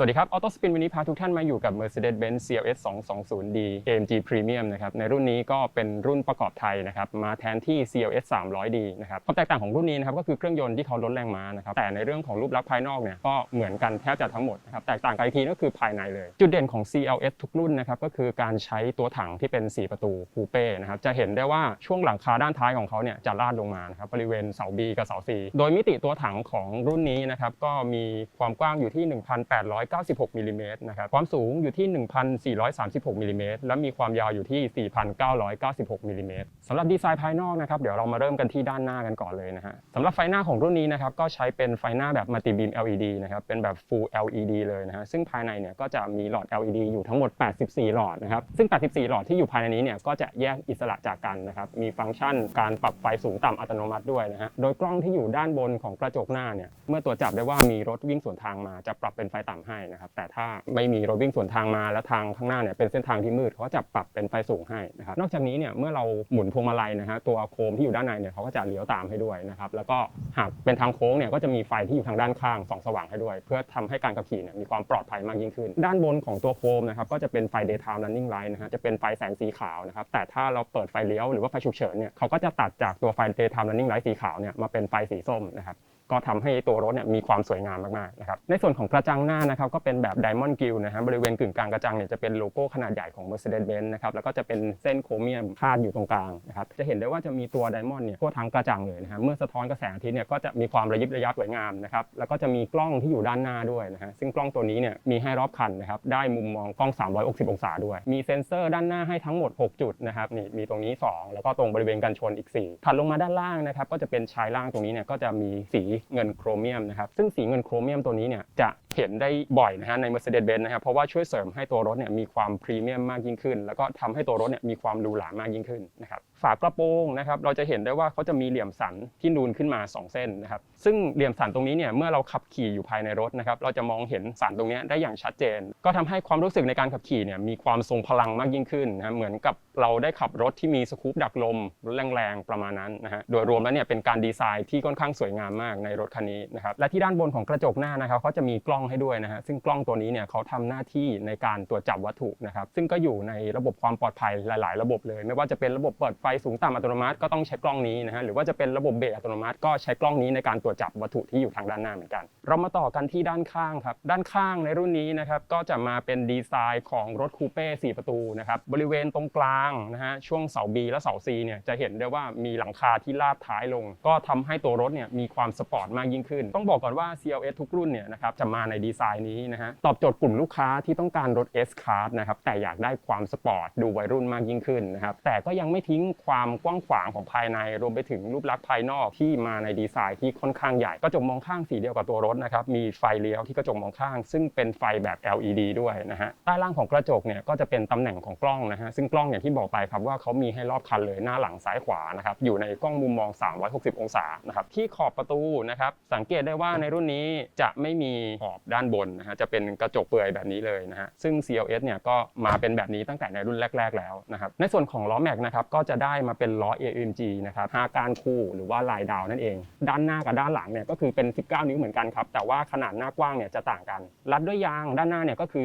สวัสดีครับ Auto Spin วันนี้พาทุกท่านมาอยู่กับ Mercedes-Benz CLS 220D AMG Premium นะครับ ในรุ่นนี้ก็เป็นรุ่นประกอบไทยนะครับ มาแทนที่ CLS 300D นะครับ ความแตกต่างของรุ่นนี้นะครับ ก็คือเครื่องยนต์ที่เขาลดแรงม้านะครับ แต่ในเรื่องของรูปลักษณ์ภายนอกเนี่ย ก็เหมือนกันแทบจะทั้งหมดนะครับ แตกต่างกันอีกทีก็คือภายในเลย จุดเด่นของ CLS ทุกรุ่นนะครับ ก็คือการใช้ตัวถังที่เป็น 4 ประตูคูเป้นะครับ จะเห็นได้ว่าช่วงหลังคาด้านท้ายของเขาเนี่ยจะลาดลงมานะครับ บริเวณเสา B กับเสา C โดยมิติตัวถังของรุ่นนี้นะครับก็มีความกว้างอยู่ที่196มิลลิเมตรนะครับความสูงอยู่ที่ 1,436มิลลิเมตรและมีความยาวอยู่ที่ 4,996มิลลิเมตรสำหรับดีไซน์ภายนอกนะครับเดี๋ยวเรามาเริ่มกันที่ด้านหน้ากันก่อนเลยนะฮะสำหรับไฟหน้าของรุ่นนี้นะครับก็ใช้เป็นไฟหน้าแบบมัลติบีม LED นะครับเป็นแบบ Full LED เลยนะฮะซึ่งภายในเนี่ยก็จะมีหลอด LED อยู่ทั้งหมด 84 หลอดนะครับซึ่ง 84 หลอดที่อยู่ภายในนี้เนี่ยก็จะแยกอิสระจากกันนะครับมีฟังก์ชันการปรับไฟสูงต่ำอัตโนมัติด้วยนะฮะโดยกล้องที่อยู่ด้านบนของกระจกหน้าเนี่ยเมื่อตรวจจับได้ว่ามีรถวิ่งสวนทางมาจะปรับเป็นไฟต่ำให้นะครับ แต่ถ้าไม่มีรถวิ่งสวนทางมาและทางข้างหน้าเนี่ยเป็นเส้นทางที่มืดเขาก็จะปรับเป็นไฟสูงให้นะครับ นอกจากนี้เนี่ยเมื่อเราหมุนพวงมาลัยนะฮะตัวโคมที่อยู่ด้านในเนี่ยเขาก็จะเลี้ยวตามให้ด้วยนะครับ แล้วก็หากเป็นทางโค้งเนี่ยก็จะมีไฟที่อยู่ทางด้านข้างส่องสว่างให้ด้วย เพื่อทำให้การขับขี่เนี่ยมีความปลอดภัยมากยิ่งขึ้น ด้านบนของตัวโคมนะครับก็จะเป็นไฟ daytime running light นะฮะจะเป็นไฟแสงสีขาวนะครับแต่ถ้าเราเปิดไฟเลี้ยวหรือว่าไฟฉุกเฉินเนี่ยเขาก็จะตัดจากตัวไฟ daytime running light สีขาวเนี่ยมาเป็นไฟสีส้มนะครับ ก็ทำให้ตัวรถเนี่ยมีความสวยงามมากๆนะครับในส่วนของกระจังหน้านะครับก็เป็นแบบ Diamond Grille นะฮะบริเวณกึ่งกลางกระจังเนี่ยจะเป็นโลโก้ขนาดใหญ่ของ Mercedes-Benz นะครับแล้วก็จะเป็นเส้นโครเมียมคาดอยู่ตรงกลางนะครับจะเห็นได้ว่าจะมีตัว Diamond เนี่ยทั่วทั้งกระจังเลยนะฮะเมื่อสะท้อนกระแสอาทิตย์เนี่ยก็จะมีความระยิบระยับสวยงามนะครับแล้วก็จะมีกล้องที่อยู่ด้านหน้าด้วยนะฮะซึ่งกล้องตัวนี้เนี่ยมีให้รอบคันนะครับได้มุมมองกล้อง 360 องศาด้วย มีเซ็นเซอร์ด้านหน้าให้ทั้งหมด 6 จุดนะครับนี่มีตรงนี้ 2 แล้วก็ตรงบริเวณกันชนอีก 4 ถัดลงมาด้านล่างนะครับก็จะเป็นชายล่างตรงนี้เนี่ยก็จะมีสีเงินโครเมียมนะครับซึ่งสีเงินโครเมียมตัวนี้เนี่ยจะเห็นได้บ่อยนะฮะใน Mercedes-Benz นะครับเพราะว่าช่วยเสริมให้ตัวรถเนี่ยมีความพรีเมียมมากยิ่งขึ้น แล้วก็ทำให้ตัวรถเนี่ยมีความหรูหรามากยิ่งขึ้นนะครับฝากระโปรงนะครับเราจะเห็นได้ว่าเขาจะมีเหลี่ยมสันที่นูนขึ้นมา 2 เส้นนะครับซึ่งเหลี่ยมสันตรงนี้เนี่ยเมื่อเราขับขี่อยู่ภายในรถนะครับเราจะมองเห็นสันตรงนี้ได้อย่างชัดเจน ก็ทำให้ความรู้สึกในการขับขี่เนี่ยมีความทรงพลังมากยิ่งขึ้นนะเหมือนกับเราได้ขับรถที่มีสกู๊ปดักลมรถแรงๆประมาณนั้นนะฮะโดยรวมแล้วเนี่ยเป็นการดีไซน์ที่ค่อนข้างสวยงามมากในรถคันนี้นะครับและที่ด้านบนของกระจกหน้านะครับเขาจะมีกล้องให้ด้วยนะฮะซึ่งกล้องตัวนี้เนี่ยเขาทำหน้าที่ในการตรวจจับวัตถุนะครับซึ่งก็อยู่ในระบบความปลอดภัยหลาย ๆ ระบบเลย ไม่ว่าจะเป็นระบบเปิดไฟสูงต่ำอัตโนมัติก็ต้องใช้กล้องนี้นะฮะหรือว่าจะเป็นระบบเบรกอัตโนมัติก็ใช้กล้องนี้ในการตรวจจับวัตถุที่อยู่ทางด้านหน้าเหมือนกัน เรามาต่อกันที่ด้านข้างครับด้านข้างในรุ่นนี้นะครับก็จะมาเป็นดีไซน์ของรถคูเป้4ประตูนะครับบริเวณตรงกลางนะฮะช่วงเสา B และเสา C เนี่ยจะเห็นได้ว่ามีหลังคาที่ลาดท้ายลง ก็ทำให้ตัวรถเนี่ยมีความสปอร์ตมากยิ่งขึ้น ต้องบอกก่อนว่า CLS ทุกรุ่นเนี่ยนะครับจะมาในดีไซน์นี้นะฮะตอบโจทย์กลุ่มลูกค้าที่ต้องการรถ S Class นะครับแต่อยากได้ความสปอร์ตดูวัยรุ่นมากยิ่งขึ้นนะครับแต่ก็ยังไม่ทิ้งความกว้างขวางของภายในรวมไปถึงรูปลักษณ์ภายนอกที่มาในดีไซน์ที่ค่อนข้างใหญ่กระจกมองข้างสีเดียวกับตัวรถนะครับมีไฟเลี้ยวที่กระจกมองข้าง ซึ่งเป็นไฟแบบ LED ด้วยนะฮะใต้ล่างของกระจกเนี่ยก็จะเป็นตำแหน่งของกล้องนะฮะซึ่งกล้องอย่างที่บอกไปครับว่าเขามีให้รอบคันเลยหน้าหลังซ้ายขวานะครับอยู่ในกล้องมุมมอง 360 องศานะครับที่ขอบประตูนะครับ สังเกตได้ว่าในรุ่นนี้จะไม่มีขอบด้านบนนะฮะจะเป็นกระจกเปลือยแบบนี้เลยนะฮะซึ่ง CLS เนี่ยก็มาเป็นแบบนี้ตั้งแต่ในรุ่นแรก ๆ แล้วนะครับในส่วนของล้อแม็กนะครับก็จะได้มาเป็นล้อ AMG นะครับ5ก้านคู่หรือว่าลายดาวนั่นเอง ด้านหน้ากับด้านหลังเนี่ยก็คือเป็น 19 นิ้วเหมือนกันครับแต่ว่าขนาดหน้ากว้างเนี่ยจะต่างกันรัดด้วยยางด้านหน้าเนี่ยก็คือ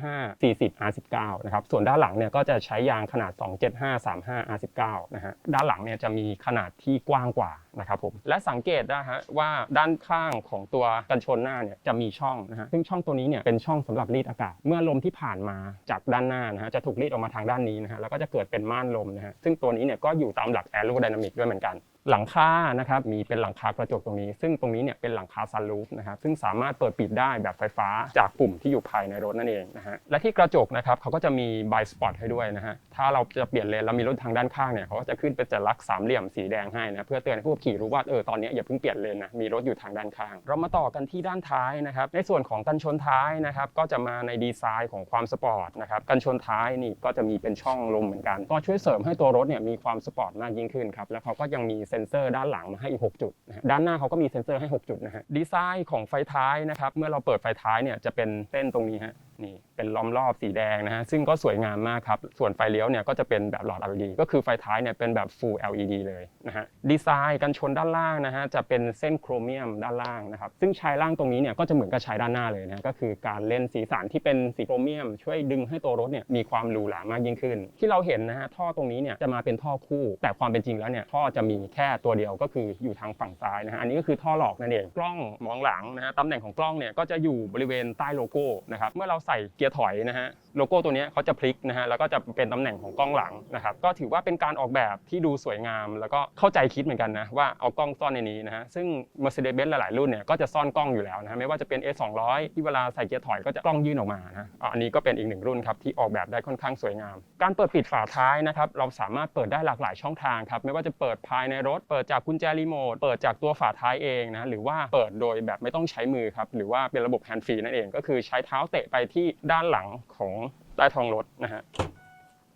245 40 R19 นะครับส่วนด้านหลังเนี่ยก็จะใช้ยางขนาด 275 35 R19 นะฮะด้านหลังเนี่ยจะมีขนาดที่กว้างกว่านะครับผมและสังเกตนะฮะว่าด้านข้างของตัวกันชนหน้าเนี่ยจะมีช่องนะฮะซึ่งช่องตัวนี้เนี่ยเป็นช่องสำหรับรีดอากาศ เมื่อลมที่ผ่านมาจากด้านหน้านะฮะจะถูกรีดออกมาทางด้านนี้นะฮะแล้วก็จะเกิดเป็นม่านลมนะฮะซึ่งตัวนี้เนี่ยก็อยู่ตามหลักแอโรไดนามิกด้วยเหมือนกัน หลังคานะครับมีเป็นหลังคากระจกตรงนี้ ซึ่งตรงนี้เนี่ยเป็นหลังคาซันรูฟนะครับซึ่งสามารถเปิดปิดได้แบบไฟฟ้าจากปุ่มที่อยู่ภายในรถนั่นเองนะฮะและที่กระจกนะครับเขาก็จะมีบายสปอตให้ด้วยนะฮะถ้าเราจะเปลี่ยนเลนแล้วมีรถทางด้านข้างเนี่ยเขาก็จะขึ้นเป็นสัญลักษณ์สามเหลี่ยมสีแดงให้นะเพื่อเตือนผู้ขับขี่รู้ว่าเออตอนนี้อย่าเพิ่งเปลี่ยนเลนนะมีรถอยู่ทางด้านข้าง เรามาต่อกันที่ด้านท้ายนะครับในส่วนของกันชนท้ายนะครับก็จะมาในดีไซน์ของความสปอร์ตนะครับกันชนท้ายนี่ก็จะมีเป็นช่องลมเหมือนกัน ก็ช่วยเสริมให้ตัวรถเนี่ยมีความสปอร์ตมากยิ่งขึ้นครับแล้วเขาก็ยังมีเซ็นเซอร์ด้านหลังมาให้อีก 6 จุดนะด้านหน้าเขาก็มีเซ็นเซอร์ให้ 6 จุดนะฮะดีไซน์ของไฟท้ายนะครับเมื่อเราเปิดไฟท้ายเนี่ยจะเป็นเส้นตรงนี้ฮะ นี่เป็นล้อมรอบสีแดงนะฮะซึ่งก็สวยงามมากครับ ส่วนไฟเลี้ยวเนี่ยก็จะเป็นแบบหลอด LED ก็คือไฟท้ายเนี่ยเป็นแบบ full LED เลยนะฮะดีไซน์กันชนด้านล่างนะฮะจะเป็นเส้นโครเมียมด้านล่างนะครับซึ่งชายล่างตรงนี้เนี่ยก็จะเหมือนกับชายด้านหน้าเลยนะก็คือการเล่นสีสันที่เป็นสีโครเมียม ช่วยดึงให้ตัวรถเนี่ยมีความหรูหรามากยิ่งขึ้น ที่เราเห็นนะฮะท่อตรงนี้เนี่ยจะมาเป็นท่อคู่ แต่ความเป็นจริงแล้วเนี่ยท่อจะมีแค่ตัวเดียวก็คืออยู่ทางฝั่งซ้ายนะฮะอันนี้ก็คือท่อหลอกนั่นเองกล้องมองหลังนะฮะตำแหน่งของกล้องเนี่ยก็จะอยู่บริเวณใต้โลโก้นะครับเมื่อเราใส่เกียร์ถอยนะฮะโลโก้ตัวนี้เขาจะพลิกนะฮะแล้วก็จะเป็นตำแหน่งของกล้องหลังนะครับก็ถือว่าเป็นการออกแบบที่ดูสวยงาม แล้วก็เข้าใจคิดเหมือนกันนะว่าเอากล้องซ่อนในนี้นะฮะซึ่ง Mercedes-Benz หลายๆรุ่นเนี่ยก็จะซ่อนกล้องอยู่แล้วนะฮะไม่ว่าจะเป็น A200 ที่เวลาใส่เกียร์ถอยก็จะกล้องยื่นออกมานะอะอันนี้ก็เป็นอีกหนึ่งรุ่นครับที่ออกแบบได้ค่อนข้างสวยงาม การเปิดปิดฝาท้ายนะครับเราสามารถเปิดได้หลากหลายช่องทางครับไม่ว่าจะเปิดภายในรถ เปิดจากกุญแจรีโมทเปิดจากตัวฝาท้ายเองนะหรือว่าเปิดโดยแบบไม่ต้องใช้มือครับหรือว่าเป็นระบบแฮนด์ฟรีนั่นเองก็คือใช้เท้าเตะไปที่ด้านหลังของใต้ท้องรถนะฮะ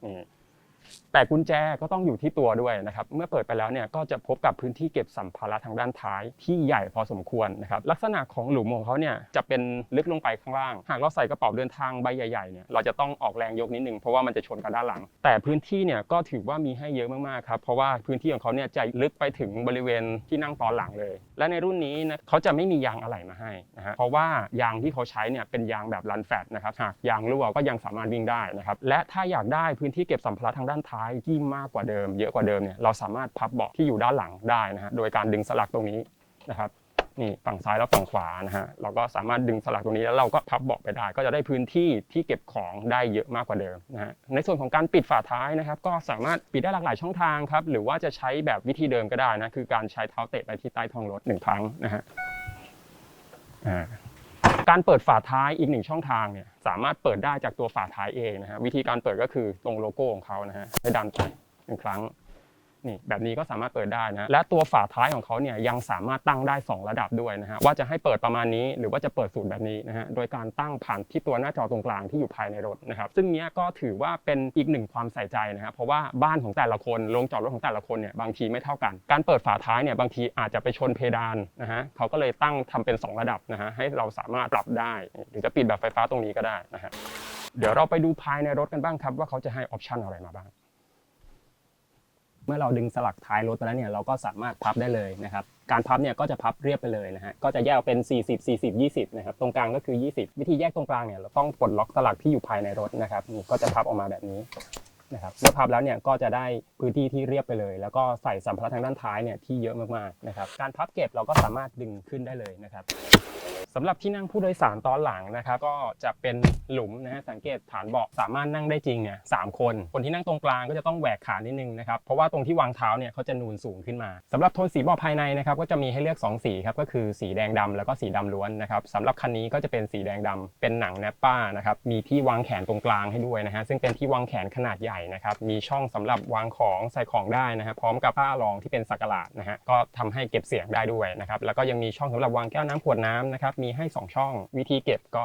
นี่ แต่กุญแจก็ต้องอยู่ที่ตัวด้วยนะครับ เมื่อเปิดไปแล้วเนี่ยก็จะพบกับพื้นที่เก็บสัมภาระทางด้านท้ายที่ใหญ่พอสมควรนะครับ ลักษณะของหลุมของเขาเนี่ยจะเป็นลึกลงไปข้างล่าง หากเราใส่กระเป๋าเดินทางใบใหญ่ๆเนี่ยเราจะต้องออกแรงยกนิดนึงเพราะว่ามันจะชนกับด้านหลัง แต่พื้นที่เนี่ยก็ถือว่ามีให้เยอะมากๆครับ เพราะว่าพื้นที่ของเขาเนี่ยจะลึกไปถึงบริเวณที่นั่งตอนหลังเลย และในรุ่นนี้นะเขาจะไม่มียางอะไหล่มาให้นะฮะ เพราะว่ายางที่เขาใช้เนี่ยเป็นยางแบบรันแฟตนะครับ หากยางรั่วก็ยังสามารถวิ่งได้นะครับ และถ้าอยากได้พื้นที่เก็บสัมภาระทางด้านท้ายที่มากกว่าเดิม เยอะกว่าเดิมเนี่ยเราสามารถพับเบาะที่อยู่ด้านหลังได้นะฮะโดยการดึงสลักตรงนี้นะครับนี่ฝั่งซ้ายและฝั่งขวานะฮะเราก็สามารถดึงสลักตรงนี้แล้วเราก็พับเบาะไปได้ ก็จะได้พื้นที่ที่เก็บของได้เยอะมากกว่าเดิมนะฮะในส่วนของการปิดฝาท้ายนะครับ ก็สามารถปิดได้หลากหลายช่องทางครับหรือว่าจะใช้แบบวิธีเดิมก็ได้นะคือการใช้เท้าเตะไปที่ใต้ท้องรถหนึ่งครั้งนะฮะอ่า การเปิดฝาท้ายอีกหนึ่งช่องทางเนี่ยสามารถเปิดได้จากตัวฝาท้ายเองนะฮะวิธีการเปิดก็คือตรงโลโก้ของเขานะฮะให้ดันไปหนึ่งครั้ง นี่แบบนี้ก็สามารถเปิดได้นะและตัวฝาท้ายของเขาเนี่ยยังสามารถตั้งได้ 2 ระดับด้วยนะฮะว่าจะให้เปิดประมาณนี้หรือว่าจะเปิดสูตรแบบนี้นะฮะโดยการตั้งผ่านที่ตัวหน้าจอตรงกลางที่อยู่ภายในรถนะครับซึ่งเนี้ยก็ถือว่าเป็นอีกหนึ่งความใส่ใจนะครับเพราะว่าบ้านของแต่ละคนโรงจอดรถของแต่ละคนเนี่ยบางทีไม่เท่ากัน การเปิดฝาท้ายเนี่ยบางทีอาจจะไปชนเพดานนะฮะเขาก็เลยตั้งทำเป็น 2 ระดับนะฮะให้เราสามารถปรับได้ หรือจะปิดแบบไฟฟ้าตรงนี้ก็ได้นะฮะเดี๋ยวเราไปดูภายในรถกันบ้างครับว่าเขาจะให้ออปชันอะไรมาบ้าง เมื่อเราดึงสลักท้ายรถไปแล้วเนี่ยเราก็สามารถพับได้เลยนะครับการพับเนี่ยก็จะพับเรียบไปเลยนะฮะก็จะแยกเป็น 40 40 20นะครับตรงกลางก็คือ 20 วิธีแยกตรงกลางเนี่ยเราต้องปลดล็อกสลักที่อยู่ภายในรถนะครับนี่ก็จะพับออกมาแบบนี้นะครับเมื่อพับแล้วเนี่ยก็จะได้พื้นที่ที่เรียบไปเลย แล้วก็ใส่สัมภาระทางด้านท้ายเนี่ยที่เยอะมากๆนะครับการพับเก็บเราก็สามารถดึงขึ้นได้เลยนะครับ สำหรับที่นั่งผู้โดยสารตอนหลังนะครับก็จะเป็นหลุมนะฮะสังเกตฐานเบาะสามารถนั่งได้จริงเนี่ยสามคน คนที่นั่งตรงกลางก็จะต้องแหวกขานิดนึงนะครับเพราะว่าตรงที่วางเท้าเนี่ยเขาจะนูนสูงขึ้นมาสำหรับโทนสีเบาะภายในนะครับก็จะมีให้เลือก 2 สีครับก็คือสีแดงดำแล้วก็สีดำล้วนนะครับสำหรับคันนี้ก็จะเป็นสีแดงดำเป็นหนังแนปป้านะครับมีที่วางแขนตรงกลางให้ด้วยนะฮะซึ่งเป็นที่วางแขนขนาดใหญ่นะครับมีช่องสำหรับวางของใส่ของได้นะฮะพร้อมกับผ้ารองที่เป็นสักหลาดนะฮะก็ทำให้เก็บเสียงได้ด้วยนะครับแล้วก็ยังมีช่องสำหรับวางแก้วน้ำขวดน้ำนะครับมีีให้สองช่อง วิธีเก็บก็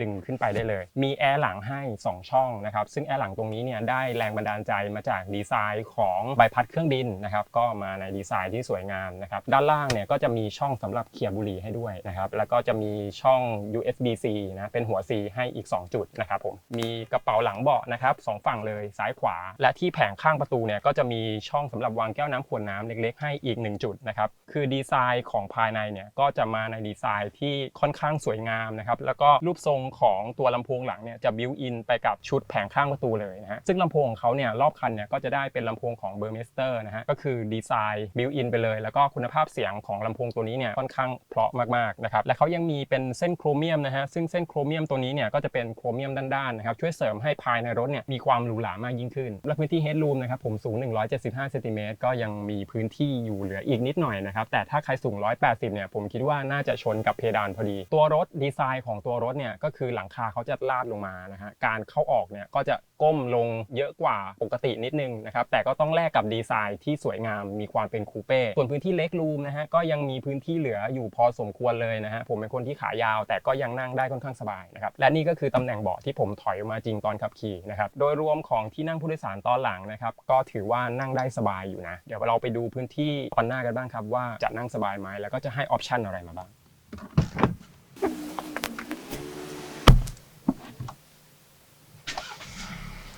ดึงขึ้นไปได้เลย มีแอร์หลังให้ 2 ช่องนะครับ ซึ่งแอร์หลังตรงนี้เนี่ยได้แรงบันดาลใจมาจากดีไซน์ของใบพัดเครื่องบินนะครับ ก็มาในดีไซน์ที่สวยงามนะครับ ด้านล่างเนี่ยก็จะมีช่องสำหรับเขี่ยบุหรี่ให้ด้วยนะครับ แล้วก็จะมีช่อง USB-C นะเป็นหัว C ให้อีก 2 จุดนะครับผม มีกระเป๋าหลังเบาะนะครับสองฝั่งเลยซ้ายขวา และที่แผงข้างประตูเนี่ยก็จะมีช่องสำหรับวางแก้วน้ำขวดน้ำเล็กๆ ให้อีก 1 จุดนะครับ คือดีไซน์ของภายในเนี่ยก็จะมาในดีไซน์ที่ค่อนข้างสวยงามนะครับ แล้วก็รูปทรงของตัวลำโพงหลังเนี่ยจะบิวอินไปกับชุดแผงข้างประตูเลยนะฮะซึ่งลำโพงของเขาเนี่ยรอบคันเนี่ยก็จะได้เป็นลำโพงของเบอร์เมสเตอร์นะฮะก็คือดีไซน์บิวอินไปเลย แล้วก็คุณภาพเสียงของลำโพงตัวนี้เนี่ยค่อนข้างเพราะมากๆนะครับและเขายังมีเป็นเส้นโครเมียมนะฮะซึ่งเส้นโครเมียมตัวนี้เนี่ยก็จะเป็นโครเมียมด้านๆนะครับช่วยเสริมให้ภายในรถเนี่ยมีความหรูหรามากยิ่งขึ้น และพื้นที่เฮดรูมนะครับผมสูง 175เซนติเมตรก็ยังมีพื้นที่อยู่เหลืออีกนิดหน่อยนะครับแต่ถ้าใครสูง 180เนี่ยผมคิดว่าน่าจะชนกับเพดานพอดี ตัวรถดีไซน์ของตัวรถเนี่ยก็คือหลังคาเขาจะลาดลงมานะฮะการเข้าออกเนี่ยก็จะก้มลงเยอะกว่าปกตินิดนึงนะครับแต่ก็ต้องแลกกับดีไซน์ที่สวยงามมีความเป็นคูเป้ส่วนพื้นที่เล็กรูมนะฮะก็ยังมีพื้นที่เหลืออยู่พอสมควรเลยนะฮะผมเป็นคนที่ขายาว แต่ก็ยังนั่งได้ค่อนข้างสบายนะครับและนี่ก็คือตำแหน่งเบาะที่ผมถอยออกมาจริงตอนขับขี่นะครับโดยรวมของที่นั่งผู้โดยสารตอนหลังนะครับก็ถือว่านั่งได้สบายอยู่นะ เดี๋ยวเราไปดูพื้นที่ตอนหน้ากันบ้างครับว่าจะนั่งสบายไหมแล้วก็จะให้ออปชันอะไรมาบ้าง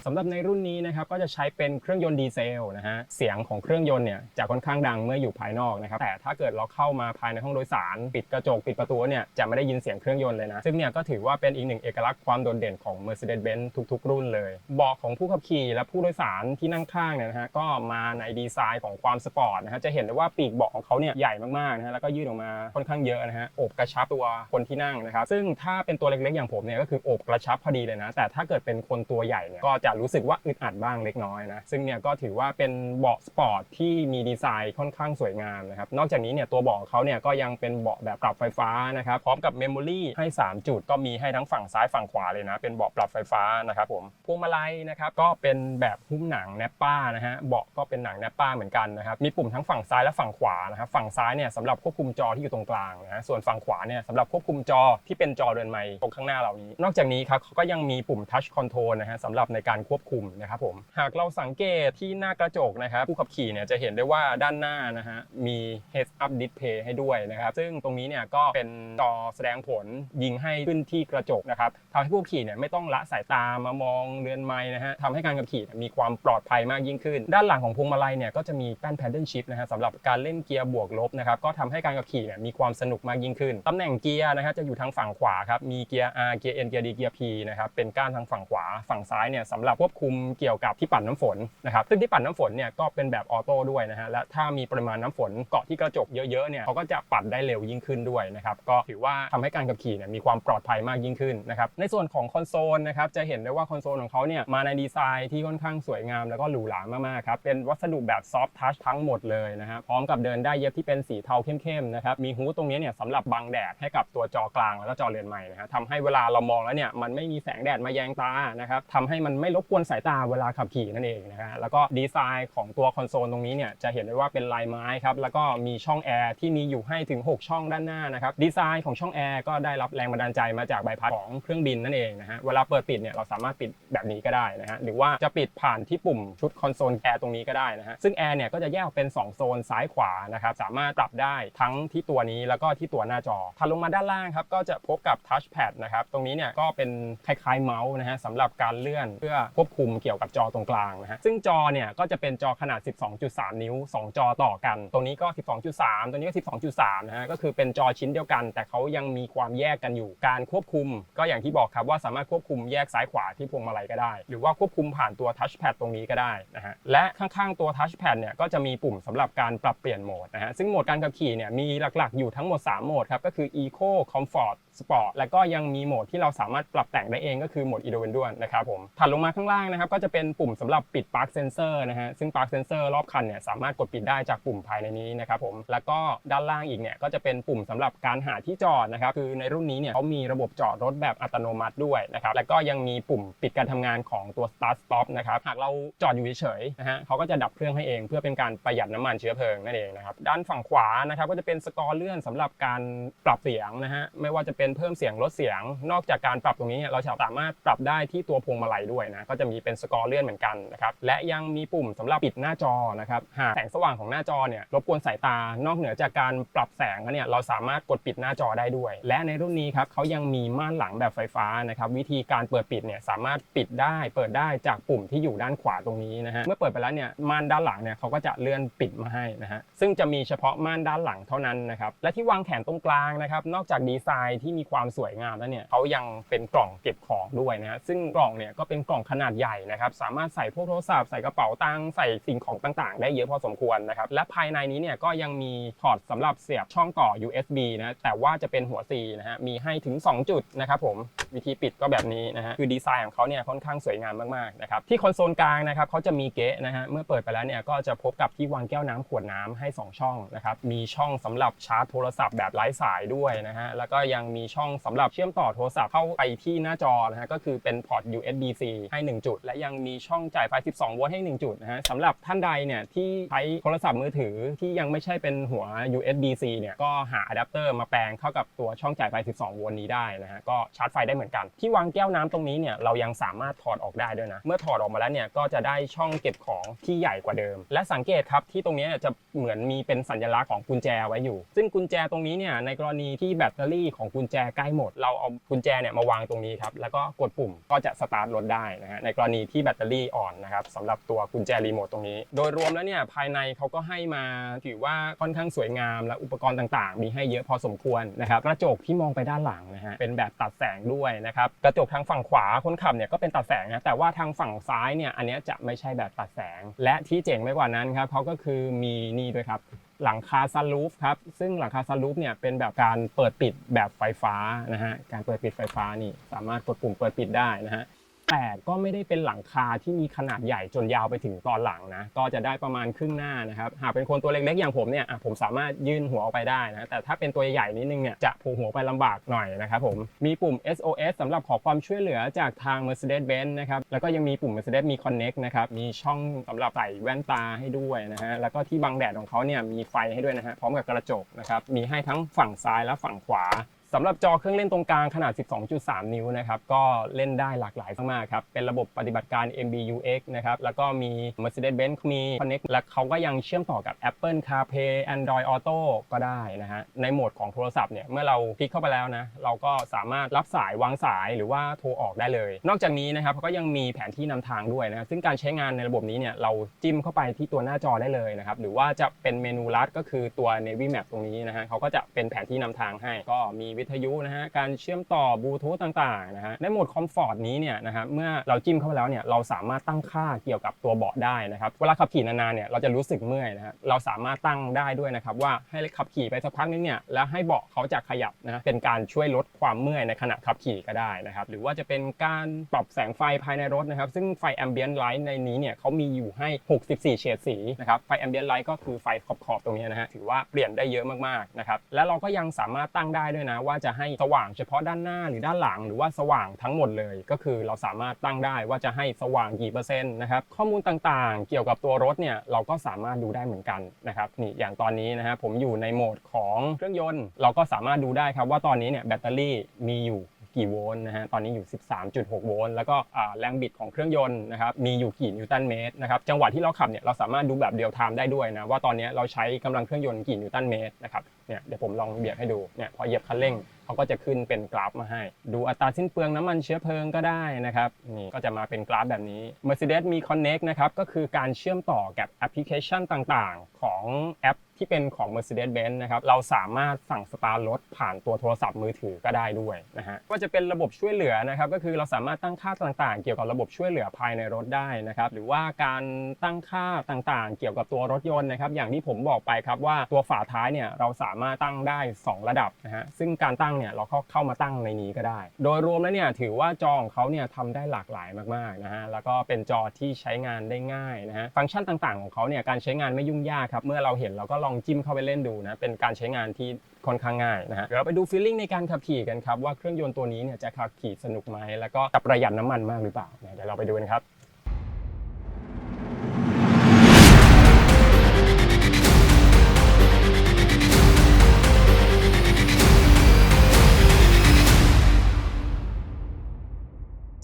สำหรับในรุ่นนี้นะครับก็จะใช้เป็นเครื่องยนต์ดีเซลนะฮะเสียงของเครื่องยนต์เนี่ยจะค่อนข้างดังเมื่ออยู่ภายนอกนะครับแต่ถ้าเกิดเราเข้ามาภายในห้องโดยสาร ปิดกระจกปิดประตูเนี่ยจะไม่ได้ยินเสียงเครื่องยนต์เลยนะซึ่งเนี่ยก็ถือว่าเป็นอีกหนึ่งเอกลักษณ์ความโดดเด่นของ Mercedes-Benz ทุก ๆ รุ่นเลยเบาะของผู้ขับขี่และผู้โดยสารที่นั่งข้างเนี่ยนะฮะก็มาในดีไซน์ของความสปอร์ตนะฮะจะเห็นได้ว่าปีกเบาะของเขาเนี่ยใหญ่มากๆนะฮะแล้วก็ยืดออกมาค่อนข้างเยอะนะฮะโอบกระชับตัวคนที่นั่งนะครับซึ่งถ้าเป็นตัวเล็กๆอย่างผมเนี่ยก็คือโอบกระชับพอดีเลยนะแต่ถ้าเกิดเป็นคนตัวใหญ่เนี่ยก็จะรู้สึกว่าอึดอัดบ้างเล็กน้อยนะซึ่งเนี่ยก็ถือว่าเป็นเบาะสปอร์ตที่มีดีไซน์ค่อนข้างสวยงามนะครับนอกจากนี้เนี่ยตัวเบาะเขาเนี่ยก็ยังเป็นเบาะแบบปรับไฟฟ้านะครับพร้อมกับเมมโมรี่ให้ 3 จุดก็มีให้ทั้งฝั่งซ้ายฝั่งขวาเลยนะ เป็นเบาะปรับไฟฟ้านะครับผมพวงมาลัยนะครับก็เป็นแบบหุ้มหนังแนปป้านะฮะเบาะก็เป็นหนังแนปป้าเหมือนกันนะครับมีปุ่มทั้งฝั่งซ้ายและฝั่งขวานะครับฝั่งซ้ายเนี่ยสำหรับควบคุมจอที่อยู่ตรงกลางนะฮะส่วนฝั่งขวาเนี่ยสำหรับควบคุมจอที่เป็นจอเรือนไม้ตรงข้างหน้าเรานี้ นอกจากนี้ครับเขาก็ยังมีปุ่ม Touch Control นะฮะสำหรับในการควบคุมนะครับผมหากเราสังเกตที่หน้ากระจกนะครับผู้ขับขี่เนี่ยจะเห็นได้ว่าด้านหน้านะฮะมี Heads Up Display ให้ด้วยนะครับซึ่งตรงนี้เนี่ยก็เป็นจอแสดงผลยิงให้ขึ้นที่กระจกนะครับทำให้ผู้ขี่เนี่ยไม่ต้องละสายตามามองเรือนไม้นะฮะทำให้การขับขี่มีความปลอดภัยมากยิ่งขึ้น ด้านหลังของพวงมาลัยเนี่ยก็จะมีแป้น Paddle Shift นะฮะสำหรับการเล่นเกียร์บวกลบนะครับก็ทำให้การขับขี่เนี่ยมีความสนุกมากยิ่งขึ้นตำแหน่งเกียร์นะครับจะอยู่ทางฝั่งขวาครับมีเกียร์ R เกียร์ N เกียร์ D เกียร์ P นะครับเป็นก้านทางฝั่งขวาฝั่งซ้ายเนี่ยสำหรับควบคุมเกี่ยวกับที่ปั่นน้ำฝนนะครับซึ่งที่ปั่นน้ำฝนเนี่ยก็เป็นแบบออโต้ด้วยนะฮะและถ้ามีปริมาณน้ำฝนเกาะที่กระจกเยอะๆเนี่ยเขาก็จะปั่นได้เร็วยิ่งขึ้นด้วยนะครับก็ถือว่าทำให้การขับขี่เนี่ยมีความปลอดภัยมากยิ่งขึ้นนะครับในส่วนของคอนโซลนะครับจะเห็นได้ว่าคอนโซลของเขาเนี่ยมาในดีไซน์ที่ค่อนข้างสวยงามแล้วก็หรูหรามากๆครับเป็นวัสดุแบบซอฟท์ทัชทั้งหมดเลยนะฮะพร้อมกับเดินได้เย็บที่เป็นสีเทาเข้มๆนะครับมีฮูดตรงนี้เนี่ยสำหรับบังแดดให้กับตัวจอกลางแล้วก็จอเรือนใหม่นะฮะทำให้เวลาเรามองแล้วเนี่ยมันไม่มีแสงแดดมาแยงตานะครับทำให้มันไม่รบกวนสายตาเวลาขับขี่นั่นเองนะฮะแล้วก็ดีไซน์ของตัวคอนโซลตรงนี้เนี่ยจะเห็นได้ว่าเป็นลายไม้ครับแล้วก็มีช่องแอร์ที่มีอยู่ให้ถึง 6 ช่องด้านหน้านะครับดีไซน์ของช่องแอร์ก็ได้รับแรงบันดาลใจมาจากใบพัดของเครื่องบินนั่นเองนะฮะเวลาเปิดปิดเนี่ยเราสามารถปิดแบบนี้ก็ได้นะฮะหรือว่าจะปิดผ่านที่ปุ่มชุดคอนโซลแอร์ตรงนี้ก็ได้นะฮะซึ่งแอร์เนี่ยก็จะแยกออกเป็น 2 โซนซ้ายขวานะครับสามารถปรับได้ทั้งที่ตัวนี้แล้วก็ที่ตัวหน้าจอถัดลงมาด้านล่างครับก็จะพบกับทัชแพดนะครับตรงนี้เนี่ยก็เป็นคล้ายๆเมาส์นะฮะสำหรับการเลื่อนเพื่อควบคุมเกี่ยวกับจอตรงกลางนะฮะซึ่งจอเนี่ยก็จะเป็นจอขนาด 12.3 นิ้ว 2 จอต่อกันตรงนี้ก็ 12.3 ตัวนี้ก็ 12.3 นะฮะก็คือเป็นจอชิ้นเดียวกัน แต่เขายังมีความแยกกันอยู่การควบคุม ก็อย่างที่บอกครับว่าสามารถควบคุมแยกซ้ายขวาที่พวงมาลัยก็ได้ หรือว่าควบคุมผ่านตัวทัชแพดตรงนี้ก็ได้นะฮะและข้างๆตัวทัชแพดเนี่ยก็จะมีปุ่มสำหรับการปรับเปลี่ยนโหมดนะฮะซึ่งโหมดการขับขี่เนี่ยมีหลักๆอยู่ทั้งหมด 3 โหมดครับก็คือ Eco Comfort Sport แล้วก็ยังมีโหมดที่เราสามารถปรับแต่งได้เองก็คือโหมด e d o ด้วยนะครับผมถัดลงมาข้างล่างนะครับก็จะเป็นปุ่มสำหรับปิด Park Sensor นะฮะซึ่ง Park Sensor รอบคันเนี่ยสามารถกดปิดได้จากปุ่มภายในนี้นะครับผมแล้วก็ด้านล่างอีกเนี่ยก็จะเป็นปุ่มสำหรับการหาที่จอดนะครับคือในรุ่นนี้เนี่ยเขามีระบบจอดรถแบบอัตโนมัติด้วยนะครับแล้วก็ยังมีปุ่มปิดการทำงานของตัว Start Stop นะครับหากเราจอดอยู่เฉยๆนะฮะเขาก็จะดับเครื่องให้เอง เพื่อเป็นการประหยัดน้ำมันเชื้อเพลิงนั่นเองนะครับด้านฝั่งขวานะครับก็จะเป็นสกอร์เลื่อนสำหรับการปรับเสียงนะฮะไม่ว่าจะเป็นเพิ่มเสียงลดเสียง นอกจากการปรับตรงนี้เราสามารถปรับได้ที่ตัวพวงมาลัยด้วยนะก็จะมีเป็นสกอร์เลื่อนเหมือนกันนะครับและยังมีปุ่มสำหรับปิดหน้าจอนะครับหากแสงสว่างของหน้าจอเนี่ยรบกวนสายตานอกเหนือจากการปรับแสงแล้วเนี่ยเราสามารถกดปิดหน้าจอได้ด้วย และในรุ่นนี้ครับเขายังมีม่านหลังแบบไฟฟ้านะครับวิธีการเปิดปิดเนี่ยสามารถปิดได้เปิดได้จากปุ่มที่อยู่ด้านขวาตรงนี้นะฮะเมื่อเปิดไปแล้วเนี่ยม่านด้านหลังเนี่ยเขาก็จะเลื่อนปิดมาให้นะฮะซึ่งจะมีเฉพาะม่านด้านหลังเท่านั้นนะครับและที่วางแขนตรงกลางนะครับนอกจากดีไซน์ที่มีความสวยงามแล้วเนี่ยเขายังเป็นกล่องเก็บของด้วยนะฮะซึ่งกล่องเนี่ยก็เป็นกล่องขนาดใหญ่นะครับสามารถใส่พวกโทรศัพท์ใส่กระเป๋าตังค์ใส่สิ่งของต่างๆ ได้เยอะพอสมควรนะครับและภายในนี้เนี่ยก็ยังมีพอร์ตสำหรับเสียบช่องต่อ USB นะแต่ว่าจะเป็นหัว C นะฮะมีให้ถึง 2 จุดนะครับผมวิธีปิดก็แบบนี้นะฮะคือดีไซน์ของเขาเนี่ยค่อนข้างสวยงามมากๆนะครับที่คอนโซลกลางนะครับเขาจะมีเกะนะฮะเมื่อเปิดไปแล้วเนี่ยก็จะพบกับที่วางแก้วน้ำขวดน้ำให้ 2 ช่องนะครับมีช่องสำหรับชาร์จโทรศัพท์แบบไร้สายด้วยนะฮะแล้วก็ยังมีช่องสำหรับเชื่อมต่อโทรศัพท์เข้าไปที่หน้าจอนะฮะก็คือเป็นพอร์ต USB-C ให้ 1 จุด และยังมีช่องจ่ายไฟ 12 โวลต์ให้ 1 จุดนะฮะสำหรับท่านใดเนี่ยที่ใช้โทรศัพท์มือถือที่ยังไม่ใช่เป็นหัว USB-C เนี่ยก็หาอะแดปเตอร์มาแปลงเข้ากับตัวช่องจ่ายไฟ 12 โวลต์นี้ได้นะฮะก็ชาร์จไฟได้เหมือนกัน ที่วางแก้วน้ำตรงนี้เนี่ยเรายังสามารถถอดออกได้ด้วยนะ เมื่อถอดออกมาแล้วเนี่ยก็จะได้ช่องเก็บของที่ใหญ่กว่าเดิม และสังเกตครับที่ตรงนี้จะเหมือนมีเป็นสัญลักษณ์ของกุญแจไว้อยู่ ซึ่งกุญแจตรงนี้เนี่ยในกรณีที่แบตเตอรี่ของกุญแจใกล้หมด เราเอากุญแจเนี่ยมาวางตรงนี้ครับ แล้วก็กดปุ่มก็จะสตาร์ทรถได้นะฮะ ในกรณีที่แบตเตอรี่อ่อนนะครับสำหรับตัวกุญแจรีโมทตรงนี้ โดยรวมแล้วเนี่ยภายในเขาก็ให้มาถือว่าค่อนข้างสวยงาม และอุปกรณ์ต่างๆ มีให้เยอะพอสมควรนะครับ กระจกที่มองไปด้านหลังนะฮะ เป็นแบบตัดแสงด้วยนะครับ กระจกทางฝั่งขวาคนขับเนี่ยก็เป็นตัดแสงนะ แต่ว่าทางฝั่งซ้ายเนี่ยอันนี้จะไม่ใช่แบบตัดแสง และที่เจ๋งไปกว่านั้นครับเขาก็คือมีนี่ด้วยครับ หลังคาซันรูฟครับ ซึ่งหลังคาซันรูฟเนี่ยเป็นแบบการเปิดปิดแบบไฟฟ้านะฮะ การเปิดปิดไฟฟ้านี่สามารถกดปุ่มเปิดปิดได้นะฮะ แต่ก็ไม่ได้เป็นหลังคาที่มีขนาดใหญ่จนยาวไปถึงตอนหลังนะก็จะได้ประมาณครึ่งหน้านะครับหากเป็นคนตัวเล็กๆอย่างผมเนี่ยอะผมสามารถยื่นหัวออกไปได้นะแต่ถ้าเป็นตัวใหญ่ๆนิดนึงเนี่ยจะผล่หัวไปลำบากหน่อยนะครับผมมีปุ่ม SOS สำหรับขอความช่วยเหลือจากทาง Mercedes-Benz นะครับแล้วก็ยังมีปุ่ม Mercedes มี Connect นะครับมีช่องสำหรับใส่แว่นตาให้ด้วยนะฮะแล้วก็ที่บังแดดของเขาเนี่ยมีไฟให้ด้วยนะฮะพร้อมกับกระจกนะครับมีให้ทั้งฝั่งซ้ายและฝั่งขวา สำหรับจอเครื่องเล่นตรงกลางขนาด 12.3 นิ้วนะครับ ก็เล่นได้หลากหลายมากครับ เป็นระบบปฏิบัติการ MBUX นะครับ แล้วก็มี Mercedes-Benz มี Connect และเขาก็ยังเชื่อมต่อกับ Apple CarPlay Android Auto ก็ได้นะฮะ ในโหมดของโทรศัพท์เนี่ย เมื่อเราคลิกเข้าไปแล้วนะ เราก็สามารถรับสายวางสายหรือว่าโทรออกได้เลย นอกจากนี้นะครับเขาก็ยังมีแผนที่นำทางด้วยนะซึ่งการใช้งานในระบบนี้เนี่ยเราจิ้มเข้าไปที่ตัวหน้าจอได้เลยนะครับ หรือว่าจะเป็นเมนูลัดก็คือตัว Navy Map ตรงนี้นะฮะเขาก็จะเป็นแผนที่นำทางให้ก็มีวิทยุนะฮะการเชื่อมต่อบลูทูธต่างๆนะฮะในโหมดคอมฟอร์ตนี้เนี่ยนะฮะเมื่อเราจิ้มเข้าไปแล้วเนี่ยเราสามารถตั้งค่าเกี่ยวกับตัวเบาะได้นะครับเวลาขับขี่นานๆเนี่ยเราจะรู้สึกเมื่อยนะฮะเราสามารถตั้งได้ด้วยนะครับว่าให้ขับขี่ไปสักพักนึงเนี่ยแล้วให้เบาะเขาจะขยับนะเป็นการช่วยลดความเมื่อยในขณะขับขี่ก็ได้นะครับหรือว่าจะเป็นการปรับแสงไฟภายในรถนะครับซึ่งไฟ ambient light ในนี้เนี่ยเขามีอยู่ให้ 64 เฉดสีนะครับไฟ ambient light ก็คือไฟขอบๆตรงนี้นะฮะถือว่าเปลี่ยนได้เยอะมากๆนะครับและเราก็ยังสามารถตั้งได้ด้วยนะว่าาจะให้สว่างเฉพาะด้านหน้าหรือด้านหลัง หรือว่าสว่างทั้งหมดเลย ก็คือเราสามารถตั้งได้ว่าจะให้สว่างกี่เปอร์เซ็นต์นะครับข้อมูลต่างๆ เกี่ยวกับตัวรถเนี่ยเราก็สามารถดูได้เหมือนกันนะครับนี่อย่างตอนนี้นะฮะผมอยู่ในโหมดของเครื่องยนต์ เราก็สามารถดูได้ครับว่าตอนนี้เนี่ยแบตเตอรี่มีอยู่ กี่โวลต์นะฮะตอนนี้อยู่ 13.6 โวลต์แล้วก็แรงบิดของเครื่องยนต์นะครับมีอยู่กี่นิวตันเมตรนะครับจังหวะที่เราขับเนี่ยเราสามารถดูแบบเดียวไทม์ได้ด้วยนะว่าตอนนี้เราใช้กำลังเครื่องยนต์กี่นิวตันเมตรนะครับเนี่ยเดี๋ยวผมลองเบียบให้ดูเนี่ยพอเหยียบคันเร่ง เขาก็จะขึ้นเป็นกราฟมาให้ ดูอัตราสิ้นเปลืองน้ำมันเชื้อเพลิงก็ได้นะครับนี่ก็จะมาเป็นกราฟแบบนี้ Mercedes มี Connect นะครับก็คือการเชื่อมต่อกับแอปพลิเคชันต่างๆ ของแอปที่เป็นของ Mercedes-Benz นะครับ เราสามารถสั่งสตาร์รถผ่านตัวโทรศัพท์มือถือก็ได้ด้วยนะฮะ ก็จะเป็นระบบช่วยเหลือนะครับ ก็คือเราสามารถตั้งค่าต่างๆ เกี่ยวกับระบบช่วยเหลือภายในรถได้นะครับ หรือว่าการตั้งค่าต่างๆ เกี่ยวกับตัวรถยนต์นะครับ อย่างที่ผมบอกไปครับว่าตัวฝาท้ายเนี่ยเราสามารถตั้งได้ 2 ระดับนะฮะ ซึ่งการตั้งเนี่ยเราก็เข้ามาตั้งในนี้ก็ได้ โดยรวมแล้วเนี่ยถือว่าจอของเขาเนี่ยทำได้หลากหลายมากๆนะฮะแล้วก็เป็นจอที่ใช้งานได้ง่ายนะฮะฟังก์ชันต่างๆ ของเขาเนี่ยการใช้งานไม่ยุ่งยากครับเมื่อเราเห็นเราก็ลองจิ้มเข้าไปเล่นดูนะเป็นการใช้งานที่ค่อนข้างง่ายนะฮะเดี๋ยวเราไปดูฟีลลิ่งในการขับขี่กันครับว่าเครื่องยนต์ตัวนี้เนี่ยจะขับขี่สนุกไหมแล้วก็ประหยัดน้ำมันมากหรือเปล่าเดี๋ยวเราไปดูกันครับ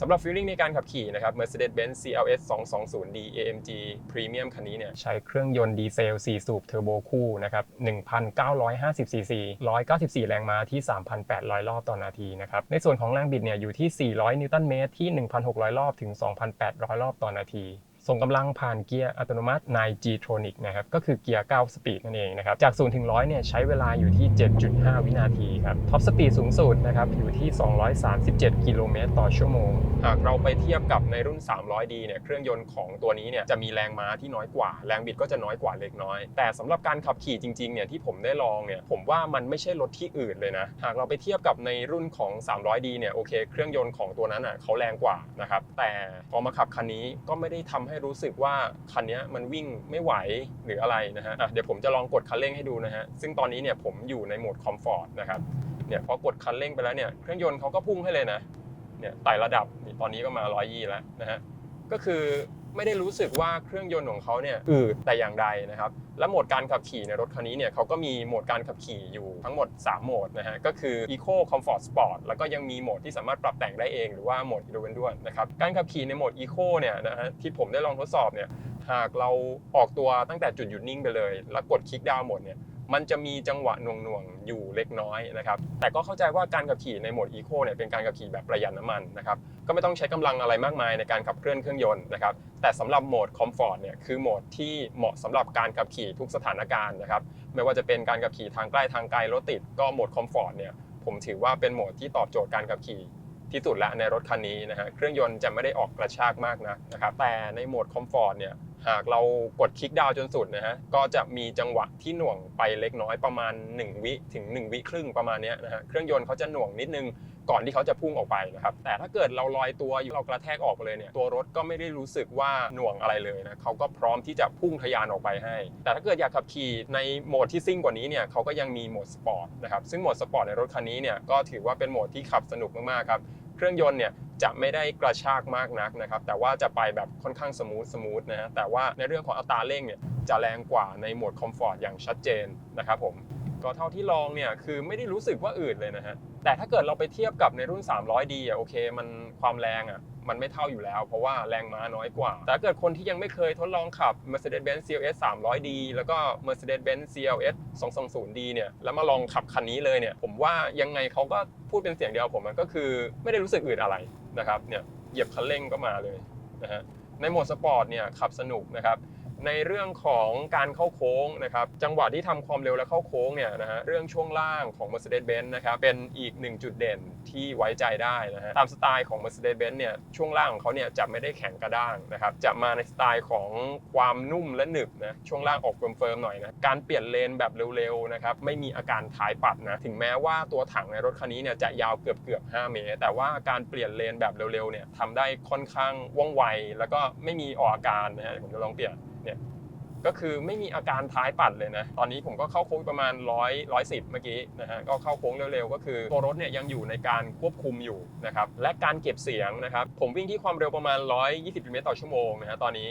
สำหรับฟีลลิ่งในการขับขี่นะครับ Mercedes-Benz CLS 220D AMG Premium คันนี้เนี่ยใช้เครื่องยนต์ดีเซล 4 สูบเทอร์โบคู่นะครับ 1,950 cc 194 แรงม้าที่ 3,800 รอบต่อนาทีนะครับ ในส่วนของแรงบิดเนี่ยอยู่ที่ 400 นิวตันเมตรที่ 1,600 รอบถึง 2,800 รอบต่อนาที ส่งกำลังผ่านเกียร์อัตโนมัติ9 G-Tronic นะครับ ก็คือเกียร์ 9 สปีดนั่นเองนะครับ จาก 0 ถึง 100 เนี่ย ใช้เวลาอยู่ที่ 7.5 วินาทีครับ ท็อปสปีดสูงสุดนะครับ อยู่ที่ 237 กิโลเมตรต่อชั่วโมง หากเราไปเทียบกับในรุ่น 300D เนี่ย เครื่องยนต์ของตัวนี้เนี่ย จะมีแรงม้าที่น้อยกว่า แรงบิดก็จะน้อยกว่าเล็กน้อย แต่สำหรับการขับขี่จริง ๆ เนี่ย ที่ผมได้ลองเนี่ย ผมว่ามันไม่ใช่รถที่อื่นเลยนะ หากเราไปเทียบกับในรุ่นของ 300D เนี่ย โอเค เครื่องยนต์ของตัวนั้นอะเขาแรงกว่านะครับ แต่พอมาขับคันนี้ก็ไม่ได้ทำให้รู้สึกว่าคันนี้มันวิ่งไม่ไหวหรืออะไรนะฮะะเดี๋ยวผมจะลองกดคันเร่งให้ดูนะฮะซึ่งตอนนี้เนี่ยผมอยู่ในโหมดคอมฟอร์ตนะครับเนี่ยพอกดคันเร่งไปแล้วเนี่ยเครื่องยนต์เขาก็พุ่งให้เลยนะเนี่ยไต่ระดับตอนนี้ก็มา120แล้วนะฮะก็คือ ไม่ได้รู้สึกว่าเครื่องยนต์ของเขาเนี่ยอืดแต่อย่างใดนะครับ และโหมดการขับขี่ในรถคันนี้เนี่ยเขาก็มีโหมดการขับขี่อยู่ทั้งหมด 3 โหมดนะฮะก็คือ Eco Comfort Sport แล้วก็ยังมีโหมดที่สามารถปรับแต่งได้เองหรือว่าโหมด Independent นะครับการขับขี่ในโหมด Eco เนี่ยนะฮะที่ผมได้ลองทดสอบเนี่ยหากเราออกตัวตั้งแต่จุดหยุดนิ่งไปเลย แล้วกดคลิกดาวน์โหมดเนี่ย มันจะมีจังหวะหน่วงๆ อยู่เล็กน้อยนะครับ แต่ก็เข้าใจว่าการขับขี่ในโหมดอีโคเนี่ยเป็นการขับขี่แบบประหยัดน้ำมันนะครับ ก็ไม่ต้องใช้กำลังอะไรมากมายในการขับเคลื่อนเครื่องยนต์นะครับ แต่สำหรับโหมดคอมฟอร์ตเนี่ยคือโหมดที่เหมาะสำหรับการขับขี่ทุกสถานการณ์นะครับ ไม่ว่าจะเป็นการขับขี่ทางใกล้ทางไกลรถติดก็โหมดคอมฟอร์ตเนี่ยผมถือว่าเป็นโหมดที่ตอบโจทย์การขับขี่ที่สุดแล้วในรถคันนี้นะฮะ เครื่องยนต์จะไม่ได้ออกกระชากมากนะนะครับ แต่ในโหมดคอมฟอร์ตเนี่ย หากเรากดคลิกดาวจนสุดนะฮะก็จะมีจังหวะที่หน่วงไปเล็กน้อยประมาณ 1 วิถึง 1 วิครึ่งประมาณเนี้ยนะฮะเครื่องยนต์เขาจะหน่วงนิดนึงก่อนที่เขาจะพุ่งออกไปนะครับแต่ถ้าเกิดเราลอยตัวอยู่เรากระแทกออกไปเลยเนี่ยตัวรถก็ไม่ได้รู้สึกว่าหน่วงอะไรเลยนะเขาก็พร้อมที่จะพุ่งทะยานออกไปให้ แต่ถ้าเกิดอยากขับขี่ในโหมดที่ซิ่งกว่านี้เนี่ยเขาก็ยังมีโหมดสปอร์ตนะครับซึ่งโหมดสปอร์ตในรถคันนี้เนี่ยก็ถือว่าเป็นโหมดที่ขับสนุกมากๆครับ เครื่องยนต์เนี่ยจะไม่ได้กระชากมากนักนะครับ แต่ว่าจะไปแบบค่อนข้างสมูทสมูทนะฮะแต่ว่าในเรื่องของอัตราเร่งเนี่ยจะแรงกว่าในโหมดคอมฟอร์ตอย่างชัดเจนนะครับผมก็เท่าที่ลองเนี่ยคือไม่ได้รู้สึกว่าอืดเลยนะฮะ แต่ถ้าเกิดเราไปเทียบกับในรุ่น 300D อะโอเค มันความแรงอะมันไม่เท่าอยู่แล้ว เพราะว่าแรงม้าน้อยกว่า แต่ถ้าเกิดคนที่ยังไม่เคยทดลองขับ Mercedes-Benz CLS 300D แล้วก็ Mercedes-Benz CLS 220D เนี่ยแล้วมาลองขับคันนี้เลยเนี่ย ผมว่ายังไงเขาก็พูดเป็นเสียงเดียวผมก็คือไม่ได้รู้สึกอืดอะไรนะครับเนี่ยเหยียบคันเร่งก็มาเลยนะฮะในโหมดสปอร์ตเนี่ยขับสนุกนะครับ ในเรื่องของการเข้าโค้งนะครับจังหวะที่ทำความเร็วและเข้าโค้งเนี่ยนะฮะเรื่องช่วงล่างของ Mercedes-Benz นะครับเป็นอีกหนึ่งจุดเด่นที่ไว้ใจได้นะฮะตามสไตล์ของ Mercedes-Benz เนี่ยช่วงล่างของเขาเนี่ยจะไม่ได้แข็งกระด้างนะครับจะมาในสไตล์ของความนุ่มและหนึบนะช่วงล่างออกเฟิร์มๆหน่อยนะการเปลี่ยนเลนแบบเร็วๆนะครับไม่มีอาการท้ายปัดนะถึงแม้ว่าตัวถังในรถคันนี้เนี่ยจะยาวเกือบเกือบ5เมตรแต่ว่าการเปลี่ยนเลนแบบเร็วๆเนี่ยทำได้ค่อนข้างว่องไว แล้วก็ไม่มีออกอาการนะฮะผมจะลองเปลี่ยน เนี่ยก็คือไม่มีอาการท้ายปัดเลยนะ ตอนนี้ผมก็เข้าโค้งประมาณ 100 110 เมื่อกี้นะฮะ ก็เข้าโค้งเร็วๆ ก็คือตัวรถเนี่ยยังอยู่ในการควบคุมอยู่นะครับ และการเก็บเสียงนะครับ ผมวิ่งที่ความเร็วประมาณ 120กิโลเมตรต่อชั่วโมงนะฮะ ตอนนี้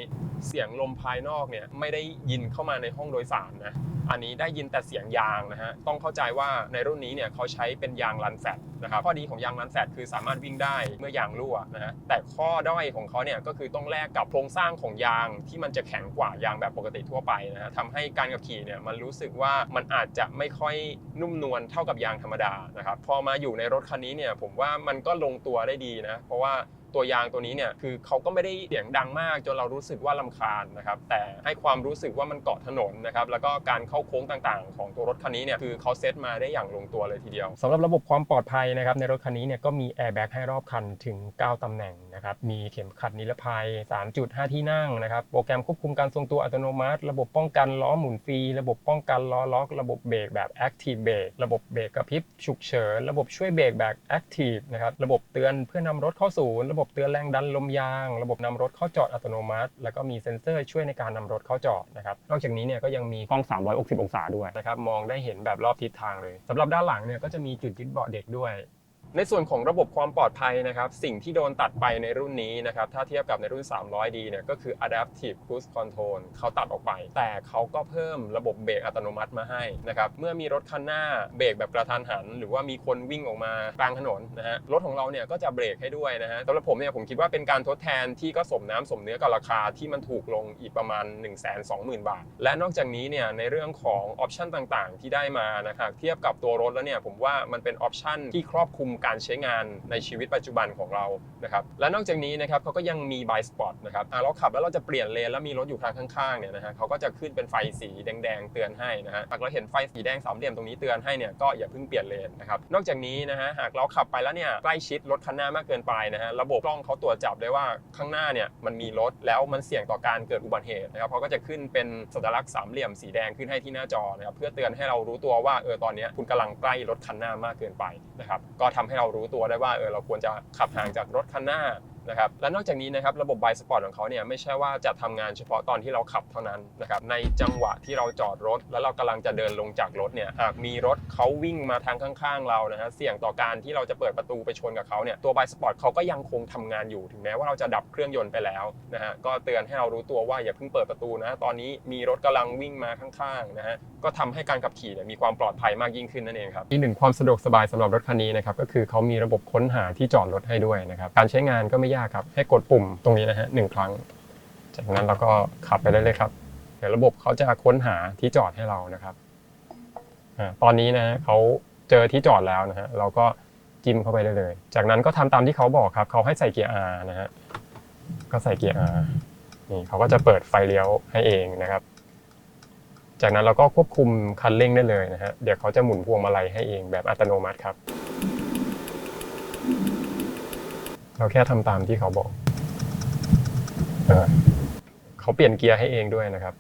เสียงลมภายนอกเนี่ยไม่ได้ยินเข้ามาในห้องโดยสารนะ อันนี้ได้ยินแต่เสียงยางนะฮะ ต้องเข้าใจว่าในรุ่นนี้เนี่ยเขาใช้เป็นยางรันแฟตนะครับข้อดีของยางรันแฟตคือสามารถวิ่งได้เมื่อยางรั่วนะฮะแต่ข้อด้อยของเขาเนี่ยก็คือต้องแลกกับโครงสร้างของยางที่มันจะแข็งกว่ายางแบบปกติทั่วไปนะฮะทำให้การขับขี่เนี่ยมันรู้สึกว่ามันอาจจะไม่ค่อยนุ่มนวลเท่ากับยางธรรมดานะครับพอมาอยู่ในรถคันนี้เนี่ยผมว่ามันก็ลงตัวได้ดีนะเพราะว่า ตัวยางตัวนี้เนี่ยคือเขาก็ไม่ได้เสียงดังมากจนเรารู้สึกว่าลำคาญนะครับแต่ให้ความรู้สึกว่ามันเกาะถนนนะครับแล้วก็การเข้าโค้งต่างๆ ของตัวรถคันนี้เนี่ยคือเขาเซตมาได้อย่างลงตัวเลยทีเดียวสำหรับระบบความปลอดภัยนะครับในรถคันนี้เนี่ยก็มีแอร์แบ็กให้รอบคันถึง 9 ตำแหน่งนะครับมีเข็มขัดนิรภัย 3.5 ที่นั่งนะครับโปรแกรมควบคุมการทรงตัวอัตโนมัติ ระบบป้องกันล้อหมุนฟรีระบบป้องกันล้อล็อก ระบบเบรกแบบ Active Brake ระบบเบรกกระพริบฉุกเฉินระบบช่วยเบรกแบบ Active นะครับระบบเตือนเพื่อนำรถเข้าศูนย์ระบบเตือนแรงดันลมยาง ระบบนำรถเข้าจอดอัตโนมัติ แล้วก็มีเซ็นเซอร์ช่วยในการนำรถเข้าจอดนะครับนอกจากนี้เนี่ยก็ยังมีกล้อง 360 องศาด้วยนะครับมองได้เห็นแบบรอบทิศทางเลยสำหรับด้านหลังเนี่ยก็จะมีจุดยึดเบาะเด็กด้วย ในส่วนของระบบความปลอดภัยนะครับสิ่งที่โดนตัดไปในรุ่นนี้นะครับถ้าเทียบกับในรุ่น 300D เนี่ยก็คือ Adaptive Cruise Control เขาตัดออกไป แต่เขาก็เพิ่มระบบเบรกอัตโนมัติมาให้นะครับเมื่อมีรถคันหน้าเบรกแบบกระทันหัน หรือว่ามีคนวิ่งออกมากลางถนนนะฮะรถของเราเนี่ยก็จะเบรกให้ด้วยนะฮะสำหรับผมเนี่ยผมคิดว่าเป็นการทดแทนที่ก็สมน้ำสมเนื้อกับราคาที่มันถูกลงอีกประมาณ 1 2 0 0 0 0 บาท และนอกจากนี้เนี่ยในเรื่องของออปชันต่างๆ ที่ได้มานะครับเทียบกับตัวรถแล้วเนี่ยผมว่ามันเป็นออปชันที่ครอบคลุมกการใช้งานในชีวิตปัจจุบันของเรานะครับและนอกจากนี้นะครับเขาก็ยังมี by spot นะครับเราขับแล้วเราจะเปลี่ยนเลนแล้วมีรถอยู่ทางข้างๆเนี่ยนะฮะเขาก็จะขึ้นเป็นไฟสีแดง ๆ เตือนให้นะฮะหากเราเห็นไฟสีแดงสามเหลี่ยมตรงนี้เตือนให้เนี่ยก็อย่าเพิ่งเปลี่ยนเลนนะครับนอกจากนี้นะฮะหากเราขับไปแล้วเนี่ยใกล้ชิดรถคันหน้ามากเกินไปนะฮะระบบกล้องเขาตรวจจับได้ว่าข้างหน้าเนี่ยมันมีรถแล้วมันเสี่ยงต่อการเกิดอุบัติเหตุนะครับเขาก็จะขึ้นเป็นสัญลักษณ์สามเหลี่ยมสีแดงขึ้นให้ที่หน้าจอนะครับเพื่อเตือนให้เรารู้ตัวว่าเออตอนนี้คุณกำลังใกล้รถคันหน้ามากเกินไปนะครับก็ทำให้เรารู้ตัวได้ว่าเออเราควรจะขับห่างจากรถคันหน้า นะครับและนอกจากนี้นะครับระบบไบสปอร์ตของเขาเนี่ยไม่ใช่ว่าจะทำงานเฉพาะตอนที่เราขับเท่านั้นนะครับในจังหวะที่เราจอดรถ แล้วเรากำลังจะเดินลงจากรถเนี่ยหากมีรถเขาวิ่งมาทางข้างๆ เรานะฮะเสี่ยงต่อการที่เราจะเปิดประตูไปชนกับเขาเนี่ยตัวไบสปอร์ตเขาก็ยังคงทำงานอยู่ถึงแม้ว่าเราจะดับเครื่องยนต์ไปแล้วนะฮะก็เตือนให้เรารู้ตัวว่าอย่าเพิ่งเปิดประตูนะตอนนี้มีรถกำลังวิ่งมาข้างๆนะฮะก็ทำให้การขับขี่เนี่ยมีความปลอดภัยมากยิ่งขึ้นนั่นเองครับอีกหนึ่งความสะดวกสบายสำหรับรถคันนี้นะครับก็คือเขามีระบบค้นหาที่จอดรถให้ด้วยนะครับการใช้งานก็ไม่ยากครับ ให้กดปุ่มตรงนี้นะฮะหนึ่งครั้ง จากนั้นเราก็ขับไปได้เลยครับ เดี๋ยวระบบเขาจะค้นหาที่จอดให้เรานะครับอ่าตอนนี้นะฮะเขาเจอที่จอดแล้วนะฮะเราก็จิ้มเข้าไปได้เลย จากนั้นก็ทำตามที่เขาบอกครับ เขาให้ใส่เกียร์ R นะฮะก็ใส่เกียร์ R นี่เขาก็จะเปิดไฟเลี้ยวให้เองนะครับ จากนั้นเราก็ควบคุมคันเร่งได้เลยนะฮะเดี๋ยวเขาจะหมุนพวงมาลัยให้เองแบบอัตโนมัติครับ เราแค่ทำตามที่เขาบอกเออเขาเปลี่ยนเกียร์ให้เองด้วยนะครับ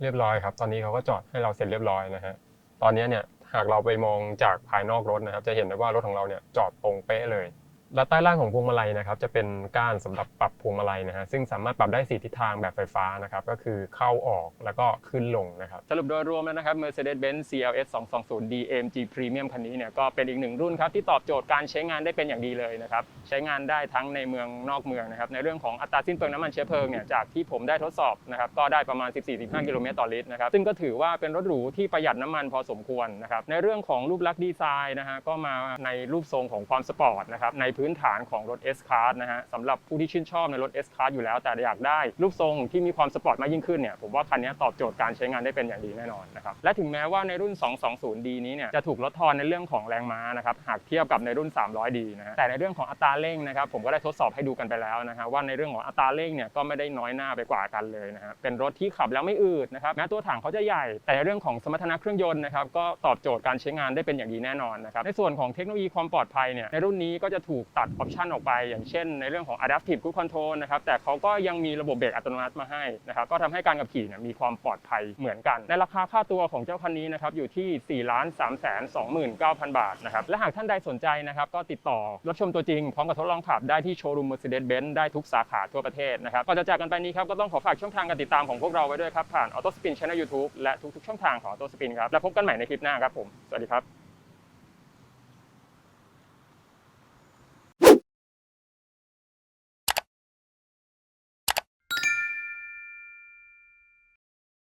เรียบร้อยครับ ตอนนี้เขาก็จอดให้เราเสร็จเรียบร้อยนะฮะ ตอนนี้เนี่ยหากเราไปมองจากภายนอกรถนะครับ จะเห็นได้ว่ารถของเราเนี่ยจอดตรงเป๊ะเลย และใต้ล่างของพวงมาลัยนะครับจะเป็นก้านสำหรับปรับพวงมาลัยนะฮะซึ่งสามารถปรับได้สี่ทิศทางแบบไฟฟ้านะครับก็คือเข้าออกแล้วก็ขึ้นลงนะครับสรุปโดยรวมแล้วนะครับ Mercedes-Benz CLS 220D AMG Premium คันนี้เนี่ยก็เป็นอีกหนึ่งรุ่นครับที่ตอบโจทย์การใช้งานได้เป็นอย่างดีเลยนะครับใช้งานได้ทั้งในเมืองนอกเมืองนะครับในเรื่องของอัตราสิ้นเปลืองน้ำมันเชื้อเพลิงเนี่ยจากที่ผมได้ทดสอบนะครับก็ได้ประมาณ 14-15 กิโลเมตรต่อลิตรนะครับซึ่งก็ถือว่าเป็นรถหรูที่ประหยัดน้ำมันพอสมควรนะครับในเรื่องของรูปลักษณ์ดีไซน์นะฮะก็มาในรูปทรงของความสปอร์ตนะครับในพื้นฐานของรถ S Class นะฮะสำหรับผู้ที่ชื่นชอบในรถ S Class อยู่แล้ว แต่อยากได้รูปทรงที่มีความสปอร์ตมากยิ่งขึ้นเนี่ยผมว่าคันนี้ตอบโจทย์การใช้งานได้เป็นอย่างดีแน่นอนนะครับและถึงแม้ว่าในรุ่น 220D นี้เนี่ยจะถูกลดทอนในเรื่องของแรงม้านะครับหากเทียบกับในรุ่น 300D นะฮะแต่ในเรื่องของอัตราเร่งนะครับผมก็ได้ทดสอบให้ดูกันไปแล้วนะฮะว่าในเรื่องของอัตราเร่งเนี่ยก็ไม่ได้น้อยหน้าไปกว่ากันเลยนะฮะเป็นรถที่ขับแล้วไม่อืดนะครับแม้ตัวถังเขาจะใหญ่ แต่ในเรื่องของสมรรถนะเครื่องยนต์นะครับก็ตอบโจทย์การใช้งานได้เป็นอย่างดีแน่นอนนะครับในส่วนของเทคโนโลยีความปลอดภัยเนี่ยในรุ่นนี้ก็จะถูกตัดออปชันออกไป อย่างเช่นในเรื่องของ adaptive cruise control นะครับแต่เขาก็ยังมีระบบเบรกอัตโนมัติมาให้นะครับก็ทำให้การขับขี่เนี่ยมีความปลอดภัยเหมือนกัน ในราคาค่าตัวของเจ้าคันนี้นะครับอยู่ที่ 4 3 2 9 0 0 0 บาทนะครับและหากท่านใดสนใจนะครับก็ติดต่อรับชมตัวจริง พร้อมกับทดลองขับได้ที่โชว์รูม Mercedes-Benz ได้ทุกสาขาทั่วประเทศนะครับก่อนจะจากกันไปนี้ครับก็ต้องขอฝากช่องทางการติดตามของพวกเราไว้ด้วยครับผ่าน Auto Spin Channel YouTube และทุกๆช่องทางของ Auto Spin ครับแล้วพบกันใหม่ในคลิปหน้าครับผมสวัสดีครับ